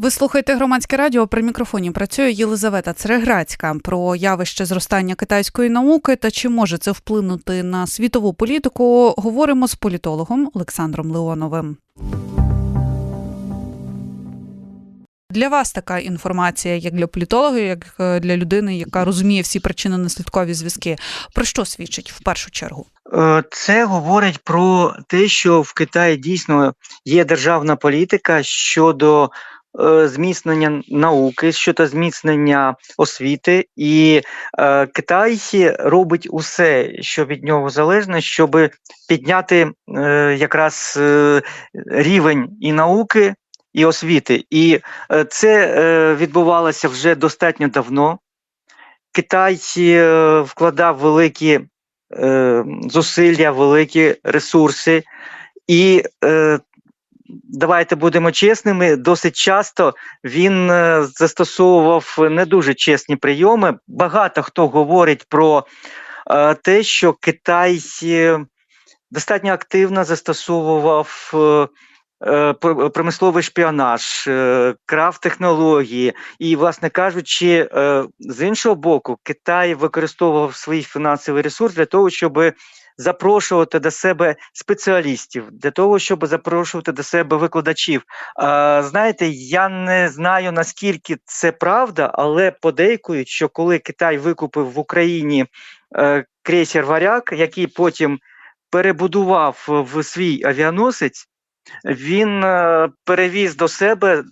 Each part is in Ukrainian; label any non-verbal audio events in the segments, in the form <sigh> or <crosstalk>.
Ви слухаєте громадське радіо. При мікрофоні працює Єлизавета Цереграцька про явище зростання китайської науки та чи може це вплинути на світову політику. Говоримо з політологом Олександром Леоновим. Для вас така інформація, як для політолога, як е, для людини, яка розуміє всі причини наслідкові зв'язки. Про що свідчить в першу чергу? Е, Це говорить про те, що в Китаї дійсно є державна політика щодо зміцнення науки, щодо зміцнення освіти, і е, Китай робить усе, що від нього залежне, щоб підняти е, якраз е, рівень і науки, і освіти. І е, це е, відбувалося вже достатньо давно. Китай е, вкладав великі е, зусилля, великі ресурси. І е, давайте будемо чесними, досить часто він е, застосовував не дуже чесні прийоми. Багато хто говорить про е, те, що Китай е, достатньо активно застосовував. Промисловий шпіонаж, крав технології, і, власне кажучи, з іншого боку, Китай використовував свій фінансовий ресурс для того, щоб запрошувати до себе спеціалістів, для того, щоб запрошувати до себе викладачів. Е, Знаєте, я не знаю наскільки це правда, але подейкують, що коли Китай викупив в Україні е, крейсер Варяг, який потім перебудував в свій авіаносець. Він е, перевіз до себе е,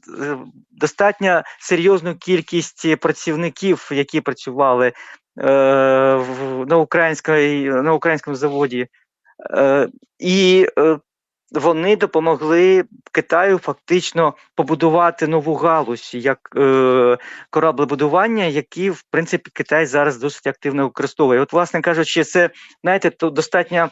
достатньо серйозну кількість працівників, які працювали на, українській, на українському заводі, е, і е, вони допомогли Китаю фактично побудувати нову галузь як е, кораблебудування, які в принципі Китай зараз досить активно використовує. От, власне кажучи, це знаєте, то достатньо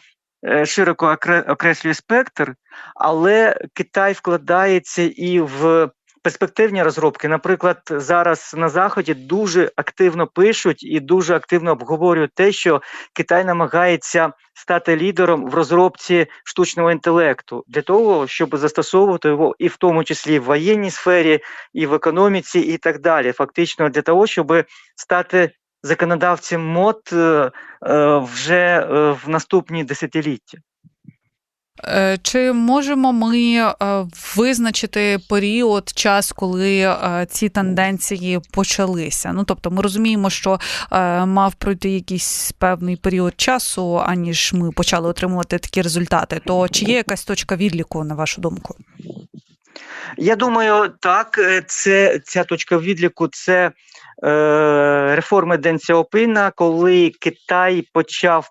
е, широко окреслює спектр, але Китай вкладається і в перспективні розробки. Наприклад, зараз на заході дуже активно пишуть і дуже активно обговорюють те, що Китай намагається стати лідером в розробці штучного інтелекту для того, щоб застосовувати його і в тому числі в воєнній сфері, і в економіці, і так далі. Фактично для того, щоб стати законодавцем мод е, е, вже е, в наступні десятиліття. Е, Чи можемо ми е, визначити період, час, коли е, ці тенденції почалися? Ну тобто, ми розуміємо, що мав пройти якийсь певний період часу, аніж ми почали отримувати такі результати. То чи є якась точка відліку, на вашу думку? Я думаю, так, це ця точка відліку це е, реформи Ден Сяопіна, коли Китай почав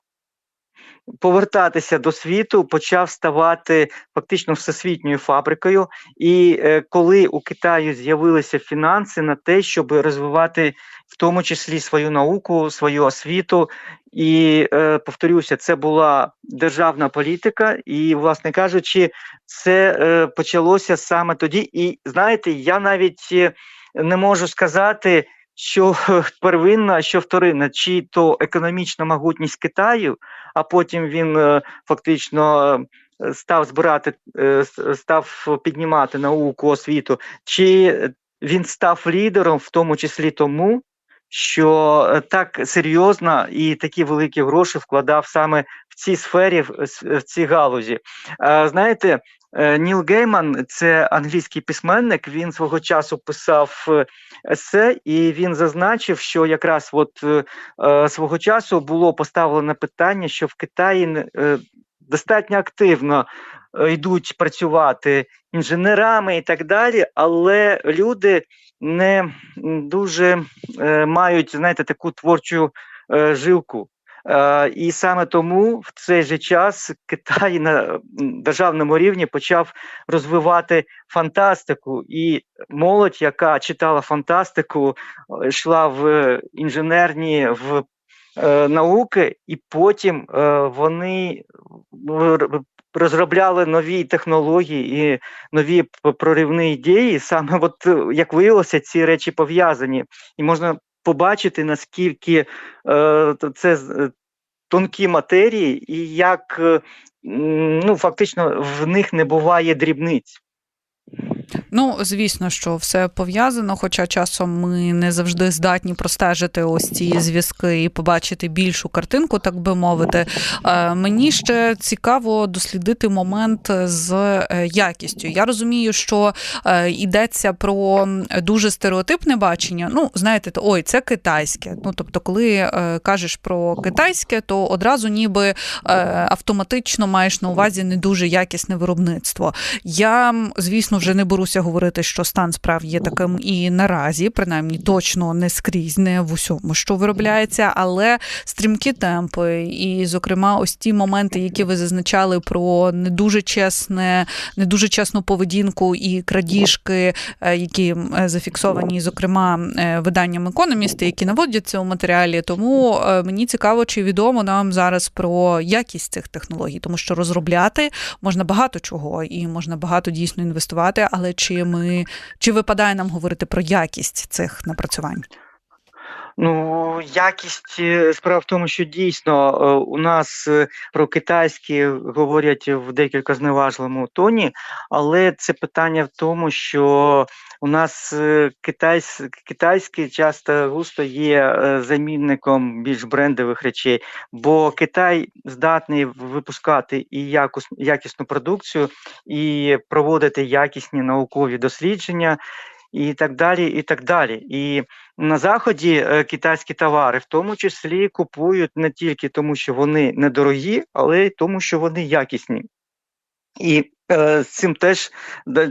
повертатися до світу, почав ставати фактично всесвітньою фабрикою. І е, коли у Китаю з'явилися фінанси на те, щоб розвивати в тому числі свою науку, свою освіту. І е, повторюся, це була державна політика, і, власне кажучи, це е, почалося саме тоді. І знаєте, я навіть е, не можу сказати, що первинна, що вторинна, чи то економічна могутність Китаю, а потім він е, фактично е, став збирати, е, став піднімати науку, освіту, чи він став лідером, в тому числі тому, що е, так серйозно і такі великі гроші вкладав саме в цій сфері, в, цій галузі. Е, Знаєте, е, Ніл Гейман, це англійський письменник. Він свого часу писав е, есе, і він зазначив, що якраз от е, е, свого часу було поставлено питання, що в Китаї е, достатньо активно е, йдуть працювати інженерами і так далі, але люди не дуже е, мають, знаєте, таку творчу е, жилку. Е, і саме тому в цей же час Китай на державному рівні почав розвивати фантастику, і молодь, яка читала фантастику, е, йшла в інженерні в е, науки, і потім вони розробляли нові технології і нові проривні ідеї. Саме от як виявилося, ці речі пов'язані, і можна побачити наскільки е, це е, тонкі матерії, і як ну фактично в них не буває дрібниць. Ну, звісно, що все пов'язано, хоча часом ми не завжди здатні простежити ось ці зв'язки і побачити більшу картинку, так би мовити. Е, Мені ще цікаво дослідити момент з е, якістю. Я розумію, що е, йдеться про дуже стереотипне бачення. Ну, знаєте, ой, це китайське. Ну, тобто, коли кажеш про китайське, то одразу ніби автоматично маєш на увазі не дуже якісне виробництво. Я, звісно, вже не беруся говорити, що стан справ є таким і наразі, принаймні точно не скрізь, не в усьому, що виробляється, але стрімкі темпи, і, зокрема, ось ті моменти, які ви зазначали про не дуже чесне, не дуже чесну поведінку і крадіжки, е, які е, зафіксовані, зокрема, е, виданням економісти, які наводяться у матеріалі. Тому мені цікаво, чи відомо нам зараз про якість цих технологій, тому що розробляти можна багато чого і можна багато дійсно інвестувати, але чи ми чи випадає нам говорити про якість цих напрацювань? Ну, якість е, справа в тому, що дійсно е, у нас е, про китайські говорять в декілька зневажливому тоні, але це питання в тому, що у нас китайсь, китайський часто густо є замінником більш брендових речей, бо Китай здатний випускати і якус, якісну продукцію, і проводити якісні наукові дослідження. І так далі, і так далі. І на заході е, китайські товари, в тому числі, купують не тільки тому, що вони недорогі, але й тому, що вони якісні. І е, цим теж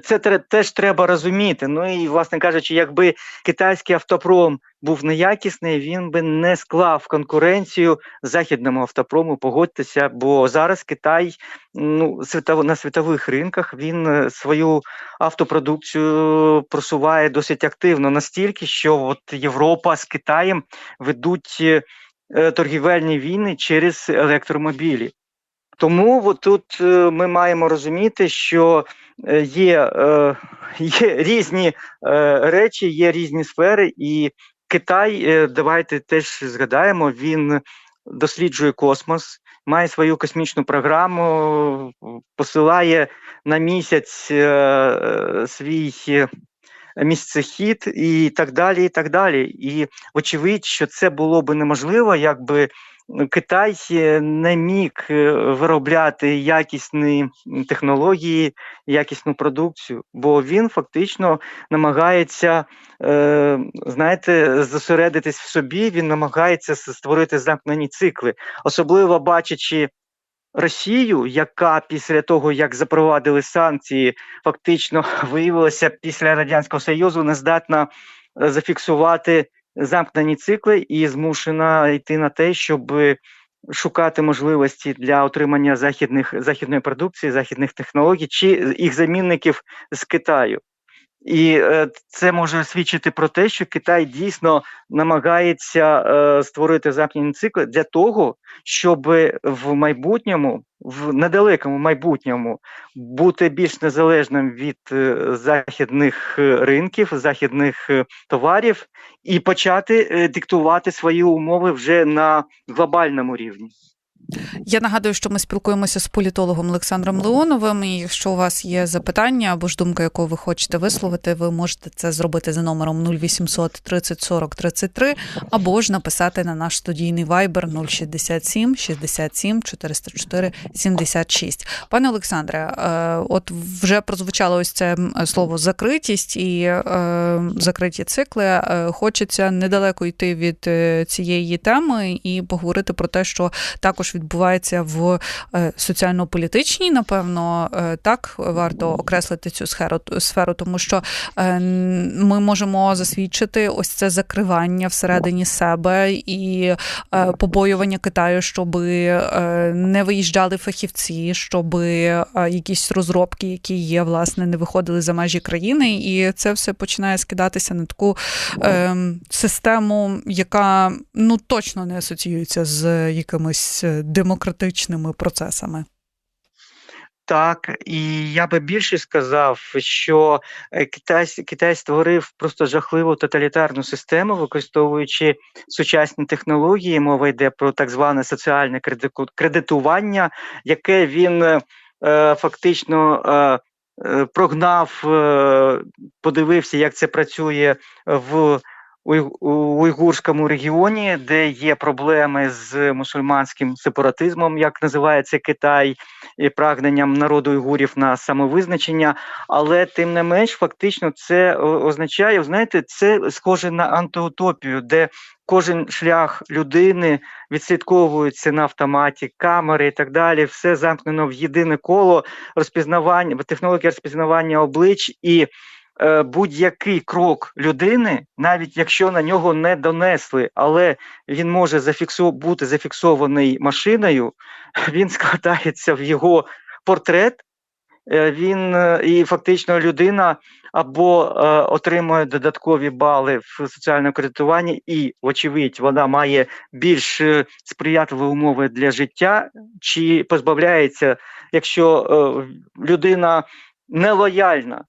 це теж треба розуміти. Ну і, власне кажучи, якби китайський автопром був неякісний, він би не склав конкуренцію західному автопрому. Погодьтеся, бо зараз Китай ну, світово, на світових ринках він е, свою автопродукцію просуває досить активно, настільки, що от Європа з Китаєм ведуть е, е, торгівельні війни через електромобілі. Тому от тут ми маємо розуміти, що є, є різні речі, є різні сфери, і Китай, е, давайте теж згадаємо, він досліджує космос, має свою космічну програму, посилає на місяць е, е, свій місцехід і так далі. І так далі. І очевидь, що це було би неможливо, якби Китай е, не міг е, виробляти якісні технології, якісну продукцію, бо він фактично намагається, е, знаєте, зосередитись в собі, він намагається створити замкнені цикли, особливо бачачи. Росію, яка після того, як запровадили санкції, фактично <laughs> виявилася після Радянського Союзу, не здатна зафіксувати замкнені цикли і змушена йти на те, щоб шукати можливості для отримання західних західної продукції, західних технологій чи їх замінників з Китаю. І е, це може свідчити про те, що Китай дійсно намагається е, створити замкнені цикли для того, щоб в майбутньому, в недалекому майбутньому, бути більш незалежним від е, західних ринків, західних товарів, і почати диктувати свої умови вже на глобальному рівні. Я нагадую, що ми спілкуємося з політологом Олександром Леоновим. І якщо у вас є запитання або ж думка, яку ви хочете висловити, ви можете це зробити за номером 0800 30 40 33, або ж написати на наш студійний вайбер 067 67 404 76. Пане Олександре, е, от вже прозвучало ось це слово закритість і е, закриті цикли. Е, Хочеться недалеко йти від цієї теми і поговорити про те, що також відбувається в е, соціально-політичній, напевно, е, так варто окреслити цю сферу, сферу, тому що е, ми можемо засвідчити ось це закривання всередині себе і побоювання Китаю, щоб не виїжджали фахівці, щоб якісь розробки, які є, власне, не виходили за межі країни, і це все починає скидатися на таку е, систему, яка ну точно не асоціюється з якимись е, демократичними процесами. Так, і я би більше сказав, що е, Китай, Китай створив просто жахливу тоталітарну систему, використовуючи сучасні технології. Мова йде про так зване соціальне кредитування, яке він е, фактично е, е, прогнав, е, подивився, як це працює в у уйгурському регіоні, де є проблеми з мусульманським сепаратизмом, як називається Китай, і прагненням народу уйгурів на самовизначення. Але тим не менш, фактично, це означає, знаєте, це схоже на антиутопію, де кожен шлях людини відслідковується на автоматі, камери і так далі. Все замкнено в єдине коло розпізнавання, технологія розпізнавання облич і будь-який крок людини, навіть якщо на нього не донесли, але він може зафіксу, бути зафіксований машиною, <laughs> він складається в його портрет. е, Він е, і фактично людина або е, отримує додаткові бали в соціальному кредитуванні, і, вочевидь, вона має більш е, сприятливі умови для життя, чи позбавляється, якщо е, людина нелояльна,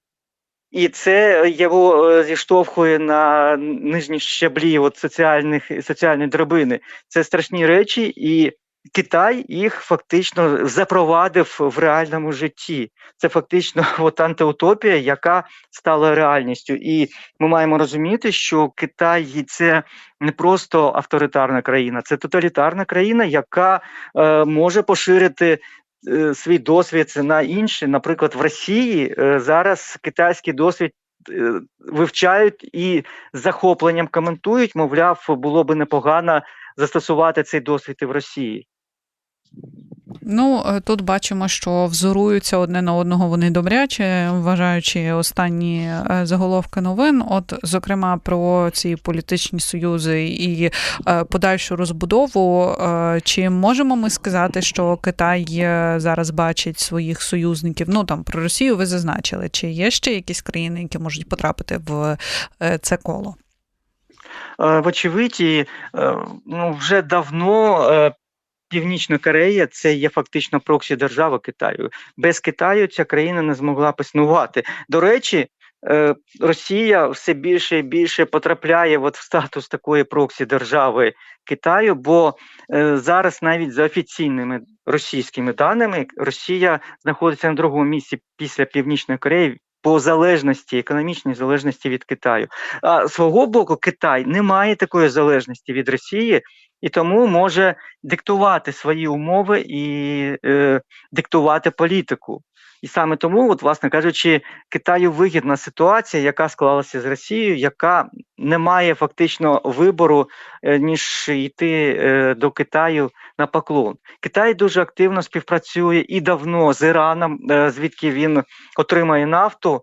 і це його е, зіштовхує на нижні щаблі от соціальних соціальної драбини. Це страшні речі, і Китай їх фактично запровадив в реальному житті. Це фактично <laughs> от антиутопія, яка стала реальністю. І ми маємо розуміти, що Китай це не просто авторитарна країна, це тоталітарна країна, яка е, може поширити свій досвід на інші. Наприклад, в Росії е, зараз китайський досвід е, вивчають і з захопленням коментують. Мовляв, було би непогано застосувати цей досвід і в Росії. Ну, е, тут бачимо, що взоруються одне на одного вони добряче, вважаючи останні е, заголовки новин. От, зокрема, про ці політичні союзи і е, подальшу розбудову. Чи можемо ми сказати, що Китай зараз бачить своїх союзників? Ну там про Росію ви зазначили. Чи є ще якісь країни, які можуть потрапити в це коло? Вочевидь, ну, вже давно Північна Корея це є фактично проксі держава Китаю. Без Китаю ця країна не змогла б існувати. До речі, е, Росія все більше і більше потрапляє от в статус такої проксі держави Китаю, бо е, зараз навіть за офіційними російськими даними Росія знаходиться на другому місці після Північної Кореї. По залежності, економічній залежності від Китаю. А свого боку, Китай не має такої залежності від Росії і тому може диктувати свої умови і е, диктувати політику. І саме тому, от, власне кажучи, Китаю вигідна ситуація, яка склалася з Росією, яка не має фактично вибору, е, ніж йти е, до Китаю на поклон. Китай дуже активно співпрацює і давно з Іраном, е, звідки він отримає нафту.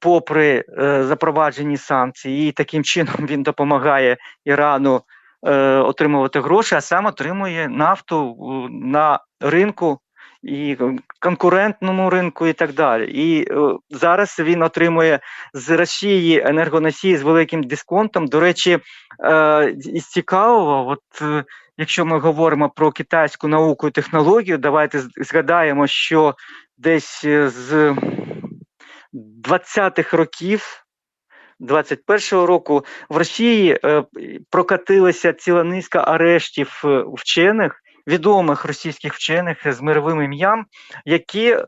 Попри запроваджені санкції, і таким чином він допомагає Ірану отримувати гроші, а сам отримує нафту е, на ринку і конкурентному ринку, і так далі. І е, зараз він отримує з Росії енергоносії з великим дисконтом. До речі, е, із цікавого, от е, якщо ми говоримо про китайську науку і технологію, давайте згадаємо, що десь е, з 20-х років. 21-го року в Росії е, прокатилася ціла низка арештів е, вчених, відомих російських вчених з мировим ім'ям, які е,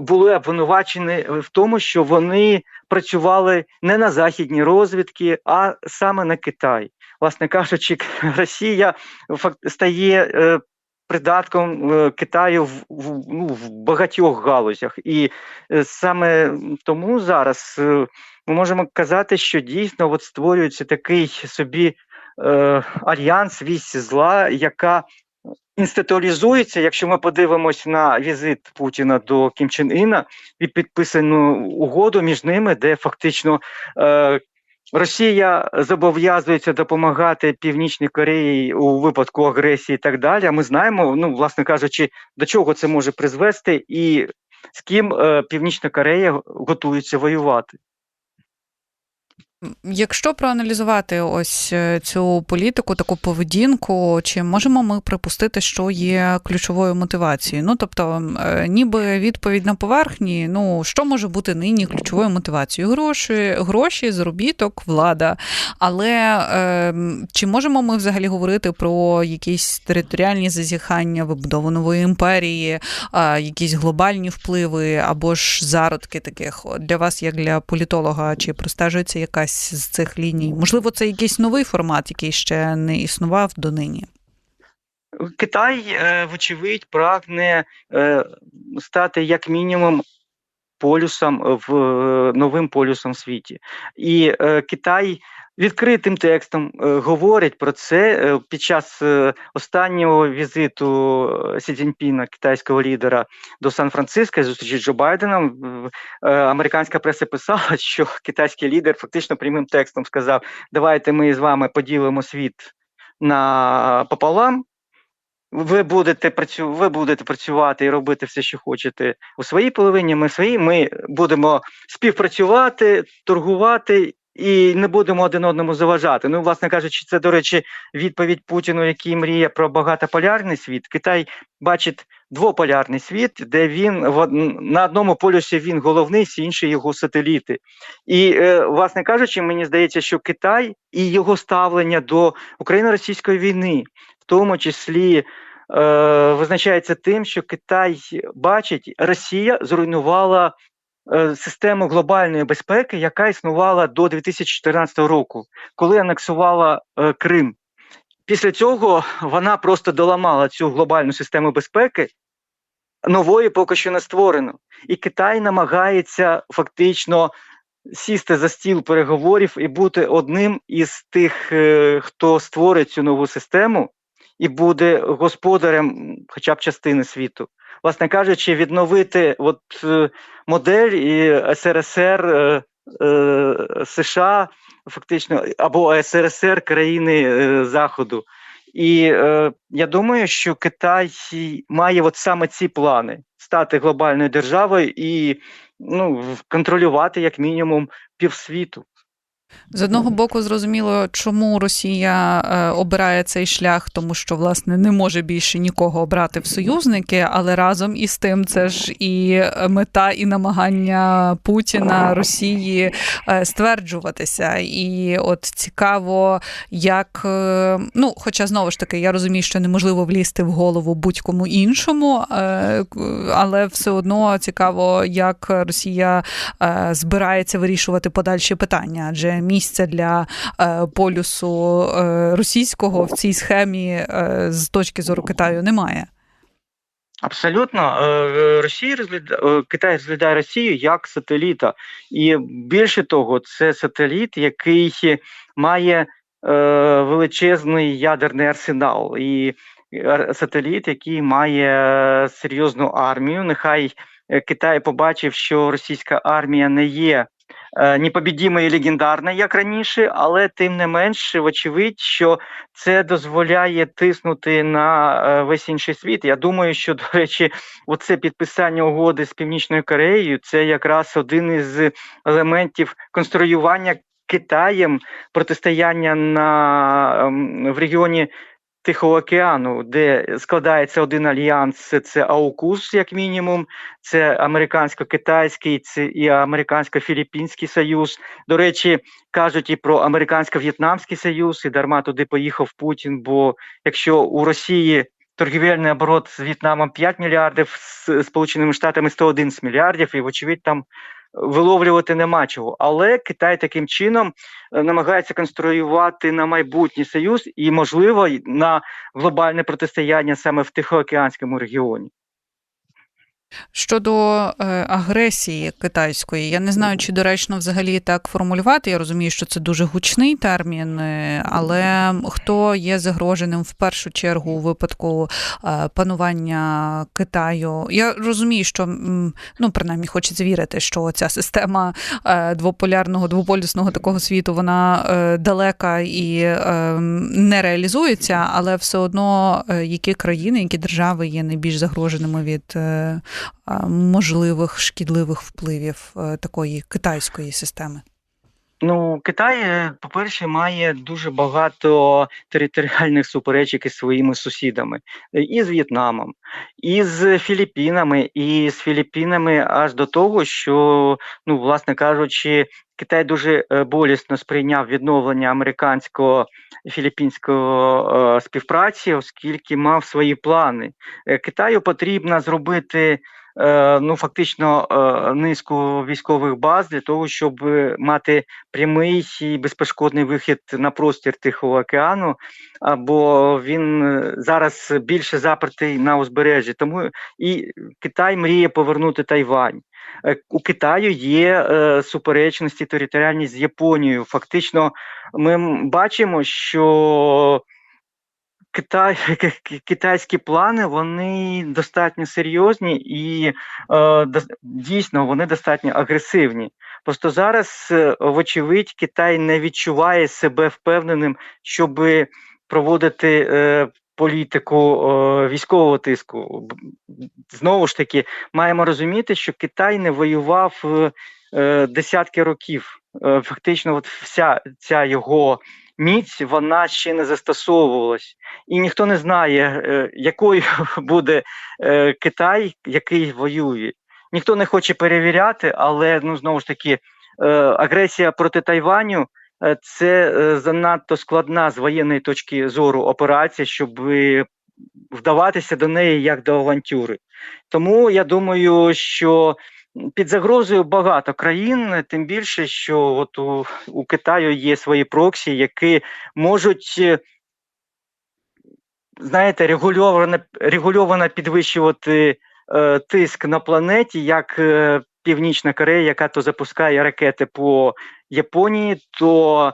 були обвинувачені в тому, що вони працювали не на західні розвідки, а саме на Китай. Власне кажучи, <laughs> Росія стає придатком е, Китаю в, в, ну, в багатьох галузях. І е, саме тому зараз е, ми можемо казати, що дійсно от створюється такий собі е, альянс вісь зла, яка інституалізується, якщо ми подивимось на візит Путіна до Кім Чен Іна і підписану угоду між ними, де фактично е, Росія зобов'язується допомагати Північній Кореї у випадку агресії і так далі. А ми знаємо, ну, власне кажучи, до чого це може призвести і з ким е, Північна Корея готується воювати. Якщо проаналізувати ось е, цю політику, таку поведінку, чи можемо ми припустити, що є ключовою мотивацією? Ну тобто, е, ніби відповідь на поверхні, ну що може бути нині ключовою мотивацією? Гроші, гроші, заробіток, влада. Але е, чи можемо ми взагалі говорити про якісь територіальні зазіхання, вибудову нової імперії, е, якісь глобальні впливи або ж зародки таких для вас, як для політолога, чи простежується якась? З цих ліній? Можливо, це якийсь новий формат, який ще не існував донині. Китай, е, вочевидь, прагне е, стати як мінімум полюсом в новим полюсом в світі. І е, Китай відкритим текстом говорить про це під час останнього візиту Сі Цзіньпіна, китайського лідера, до Сан-Франциско, зустрічі Джо Байденом. Американська преса писала, що китайський лідер фактично прямим текстом сказав: Давайте ми з вами поділимо світ на пополам. Ви будете працю... ви будете працювати і робити все, що хочете у своїй половині. Ми свої. Ми будемо співпрацювати, торгувати і не будемо один одному заважати. Ну, власне кажучи, це, до речі, відповідь Путіну, який мріє про багатополярний світ. Китай бачить двополярний світ, де він на одному полюсі він головний, всі інші його сателіти. І, е, власне кажучи, мені здається, що Китай і його ставлення до Україно-російської війни, в тому числі. Е, визначається тим, що Китай бачить, Росія зруйнувала систему глобальної безпеки, яка існувала до 2014 року, коли анексувала е, Крим. Після цього вона просто доламала цю глобальну систему безпеки. Нової поки що не створено. І Китай намагається фактично сісти за стіл переговорів і бути одним із тих, е, хто створить цю нову систему і буде господарем хоча б частини світу власне кажучи, відновити от е, модель і СРСР е, е, США, фактично, або СРСР країни Заходу. І е, я думаю, що Китай має от саме ці плани стати глобальною державою і ну, контролювати як мінімум півсвіту. З одного боку, зрозуміло, чому Росія е, обирає цей шлях, тому що власне не може більше нікого обрати в союзники, але разом із тим це ж і мета, і намагання Путіна Росії е, стверджуватися. І от цікаво, як е, ну, хоча знову ж таки, я розумію, що неможливо влізти в голову будь-кому іншому, але все одно цікаво, як Росія збирається вирішувати подальші питання, адже місця для е, полюсу е, російського в цій схемі е, з точки зору Китаю немає. Абсолютно, Росія розглядає Китай розглядає Росію як сателіта, і більше того, це сателіт, який має величезний ядерний арсенал, і сателіт, який має серйозну армію. Нехай Китай побачив, що російська армія не є Е, непобідіма і легендарна, як раніше, але тим не менш, вочевидь, що це дозволяє тиснути на е, весь інший світ. Я думаю, що, до речі, оце підписання угоди з Північною Кореєю це якраз один із елементів конструювання Китаєм протистояння на ем, в регіоні Тихого океану, де складається один альянс, це АУКУС, як мінімум, це американсько-китайський це і американсько-філіппінський союз. До речі, кажуть і про американсько-в'єтнамський союз, і дарма туди поїхав Путін. Бо якщо у Росії торгівельний оборот з В'єтнамом 5 мільярдів, з Сполученими Штатами 111 мільярдів, і вочевидь там виловлювати нема чого. Але Китай таким чином е, намагається конструювати на майбутній союз і, можливо, на глобальне протистояння саме в Тихоокеанському регіоні. Щодо е, агресії китайської, я не знаю, чи доречно взагалі так формулювати. Я розумію, що це дуже гучний термін, е, але хто є загроженим в першу чергу у випадку е, панування Китаю? Я розумію, що ну принаймні хочеться вірити, що ця система двополярного, двополюсного такого світу вона далека і не реалізується, але все одно які країни, які держави є найбільш загроженими від можливих шкідливих впливів е, такої китайської системи? Ну, Китай, е, по-перше, має дуже багато територіальних суперечок із своїми сусідами, е, і з В'єтнамом, і з Філіппінами, і з Філіппінами аж до того, що, ну, власне кажучи, Китай дуже е, болісно сприйняв відновлення американсько-філіппінського е, співпраці, оскільки мав свої плани. Китаю потрібно зробити ну, фактично е, низку військових баз для того, щоб мати прямий і безперешкодний вихід на простір Тихого океану, або він е, зараз більше запертий на узбережжі. Тому і Китай мріє повернути Тайвань. Е, У Китаю є е, суперечності територіальні з Японією. Фактично, ми бачимо, що Китай, <laughs> китайські плани вони достатньо серйозні і е, дійсно вони достатньо агресивні. Просто зараз, е, вочевидь, Китай не відчуває себе впевненим, щоб проводити е, політику е, військового тиску. Знову ж таки, маємо розуміти, що Китай не воював е, десятки років. Е, Фактично, от вся ця його міць вона ще не застосовувалась і ніхто не знає, е, якою <laughs> буде е, Китай, який воює. Ніхто не хоче перевіряти, але ну знову ж таки, е, агресія проти Тайваню це занадто складна з воєнної точки зору операція, щоб вдаватися до неї як до авантюри. Тому я думаю, що під загрозою багато країн, тим більше, що от у, у Китаю є свої проксі, які можуть е, знаєте, регульовано, регульовано підвищувати е, тиск на планеті, як е, Північна Корея, яка то запускає ракети по Японії, то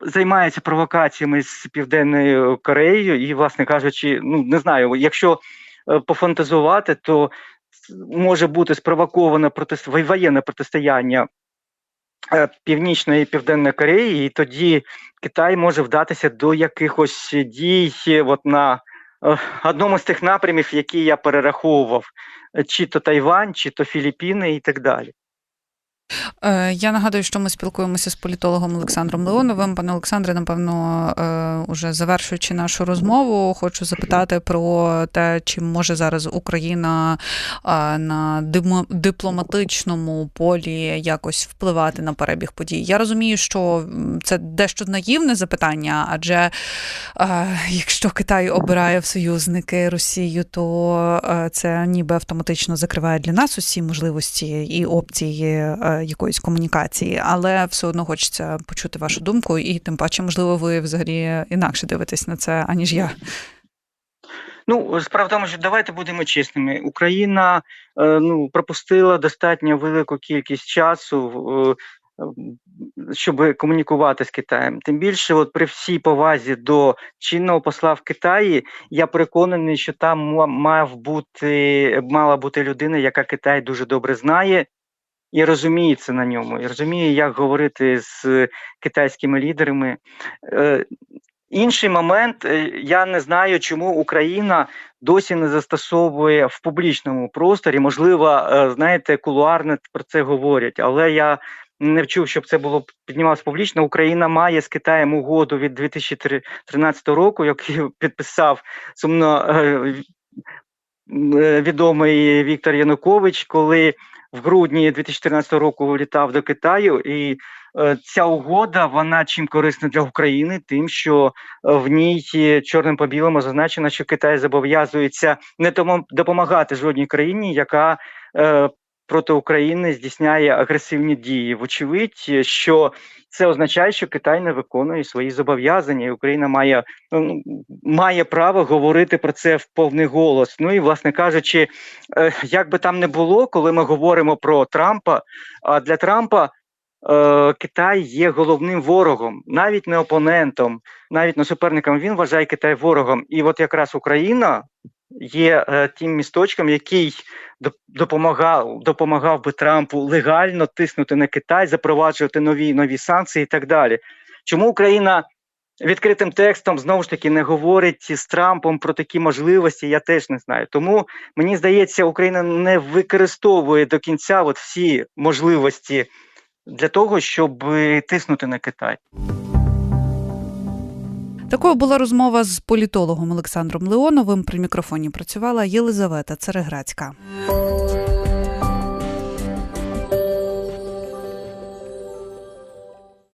займається провокаціями з Південною Кореєю, і, власне кажучи, ну не знаю, якщо е, пофантазувати, то може бути спровоковане протис... воєнне протистояння е, Північної і Південної Кореї, і тоді Китай може вдатися до якихось дій от на е, одному з тих напрямів, які я перераховував, е, чи то Тайвань, чи то Філіппіни і так далі. Е, Я нагадую, що ми спілкуємося з політологом Олександром Леоновим. Пане Олександре, напевно, е, уже завершуючи нашу розмову, хочу запитати про те, чи може зараз Україна е, на дипломатичному полі якось впливати на перебіг подій. Я розумію, що це дещо наївне запитання, адже якщо Китай обирає в союзники Росію, то це ніби автоматично закриває для нас усі можливості і опції якоїсь комунікації, але все одно хочеться почути вашу думку, і тим паче, можливо, ви взагалі інакше дивитесь на це, аніж я. Ну, справа в тому, що давайте будемо чесними. Україна е, ну, пропустила достатньо велику кількість часу, е, щоб комунікувати з Китаєм. Тим більше, от при всій повазі до чинного посла в Китаї, я переконаний, що там мав бути, мала бути людина, яка Китай дуже добре знає. І розуміється на ньому, і розуміє, як говорити з китайськими лідерами. Е, Інший момент, е, я не знаю, чому Україна досі не застосовує в публічному просторі. Можливо, е, знаєте, кулуарно про це говорять, але я не вчув, щоб це було піднімалося публічно. Україна має з Китаєм угоду від 2013 року, яку підписав сумно відомий Віктор Янукович, коли в грудні 2014 року літав до Китаю, і е, ця угода вона чим корисна для України, тим, що е, в ній чорним по білому зазначено, що Китай зобов'язується не тому допомагати жодній країні, яка е, проти України здійсняє агресивні дії. Вочевидь, що це означає, що Китай не виконує свої зобов'язання, і Україна має, ну, має право говорити про це в повний голос. Ну і власне кажучи, е, як би там не було, коли ми говоримо про Трампа, а для Трампа. е, Китай є головним ворогом, навіть не опонентом, навіть не суперником. Він вважає Китай ворогом. І от якраз Україна є е, тим місточком, який доп- допомагав, допомагав би Трампу легально тиснути на Китай, запроваджувати нові нові санкції і так далі. Чому Україна відкритим текстом знову ж таки не говорить з Трампом про такі можливості? Я теж не знаю. Тому мені здається, Україна не використовує до кінця от всі можливості для того, щоб тиснути на Китай. Такою була розмова з політологом Олександром Леоновим. При мікрофоні працювала Єлизавета Цереграцька.